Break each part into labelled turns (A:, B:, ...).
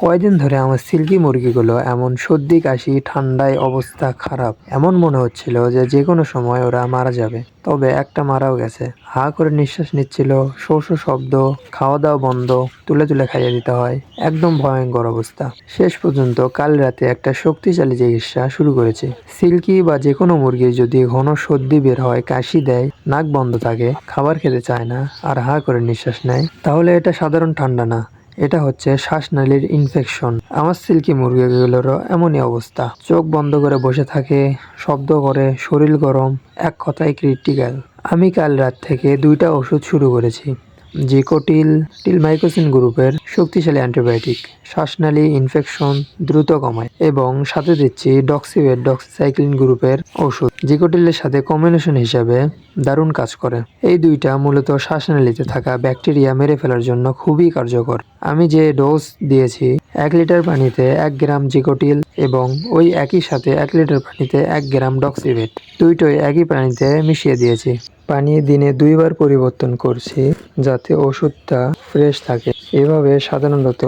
A: কয়দিন ধরে আমার সিল্কি মুরগিগুলো এমন সর্দি, কাশি, ঠান্ডায় অবস্থা খারাপ। এমন মনে হচ্ছিল যে যে কোনো সময় ওরা মারা যাবে। তবে একটা মারাও গেছে। হা করে নিঃশ্বাস নিচ্ছিল শো শব্দ খাওয়া দাওয়া বন্ধ, তুলে তুলে খাইয়ে দিতে হয়। একদম ভয়ঙ্কর অবস্থা। শেষ পর্যন্ত কাল রাতে একটা শক্তিশালী চিকিৎসা শুরু করেছি। সিল্কি বা যে কোনো মুরগির যদি ঘন সর্দি বের হয়, কাশি দেয়, নাক বন্ধ থাকে, খাবার খেতে চায় না, আর হা করে নিঃশ্বাস নেয়, তাহলে এটা সাধারণ ঠান্ডা না। এটা হচ্ছে শ্বাসনালীর ইনফেকশন আমার সিল্কি মুরগিগুলোরও এমনই অবস্থা। চোখ বন্ধ করে বসে থাকে, শব্দ করে, শরীর গরম, এক কথায় ক্রিটিক্যাল আমি কাল রাত থেকে দুইটা ওষুধ শুরু করেছি। জিকোটিল টিল টিলমাইকোসিন গ্রুপের শক্তিশালী অ্যান্টিবায়োটিক, শ্বাসনালী ইনফেকশন দ্রুত কমায় এবং সাথে দিচ্ছি ডক্সিভেট ডক্সিসাইক্লিন গ্রুপের ওষুধ। জিকোটিলের সাথে কম্বিনেশন হিসাবে দারুণ কাজ করে। এই দুইটা মূলত শ্বাসনালীতে থাকা ব্যাকটেরিয়া মেরে ফেলার জন্য খুবই কার্যকর। আমি যে ডোজ দিয়েছি, এক লিটার পানিতে এক গ্রাম জিকোটিল এবং ওই একই সাথে এক লিটার পানিতে এক গ্রাম ডক্সিভেট দুইটোই একই পানিতে মিশিয়ে দিয়েছি। পানি দিনে দুইবার পরিবর্তন করছি যাতে ওষুধটা ফ্রেশ থাকে। এভাবে সাধারণত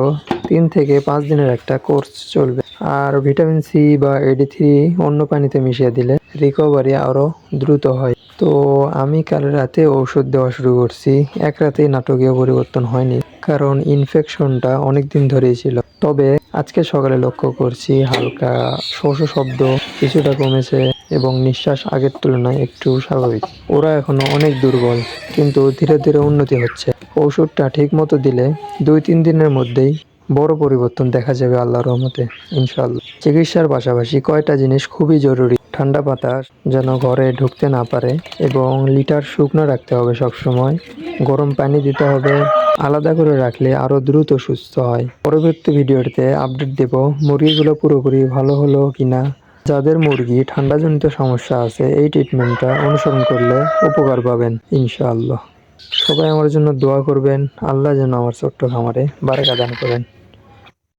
A: তিন থেকে পাঁচ দিনের একটা কোর্স চলবে। আর ভিটামিন সি বা এডি থ্রি অন্য পানিতে মিশিয়ে দিলে রিকভারি আরও দ্রুত হয়। তো আমি কাল রাতে ওষুধ দেওয়া শুরু করছি। এক রাতেই নাটকীয় পরিবর্তন হয়নি, কারণ ইনফেকশনটা অনেক দিন ধরেই ছিল। তবে আজকে সকালে লক্ষ্য করছি হালকা শোষ শব্দ কিছুটা কমেছে। এবং নিঃশ্বাস আগের তুলনায় একটু স্বাভাবিক। ওরা এখনও অনেক দুর্বল, কিন্তু ধীরে ধীরে উন্নতি হচ্ছে। ওষুধটা ঠিক মতো দিলে দুই তিন দিনের মধ্যেই বড় পরিবর্তন দেখা যাবে আল্লাহর রহমতে ইনশাল্লাহ চিকিৎসার পাশাপাশি কয়টা জিনিস খুবই জরুরি। ঠান্ডা বাতাস যেন ঘরে ঢুকতে না পারে এবং লিটার শুকনো রাখতে হবে সব সময় গরম পানি দিতে হবে। আলাদা করে রাখলে আরও দ্রুত সুস্থ হয়। পরবর্তী ভিডিওতে আপডেট দেব মুরগিগুলো পুরোপুরি ভালো হলো কিনা। যাদের মুরগি ঠান্ডাজনিত সমস্যা আছে, এই ট্রিটমেন্টটা অনুসরণ করলে উপকার পাবেন, ইনশাআল্লাহ। সবাই আমার জন্য দোয়া করবেন, আল্লাহ যেন আমার ছোট্ট খামারে বারেকা দান করেন।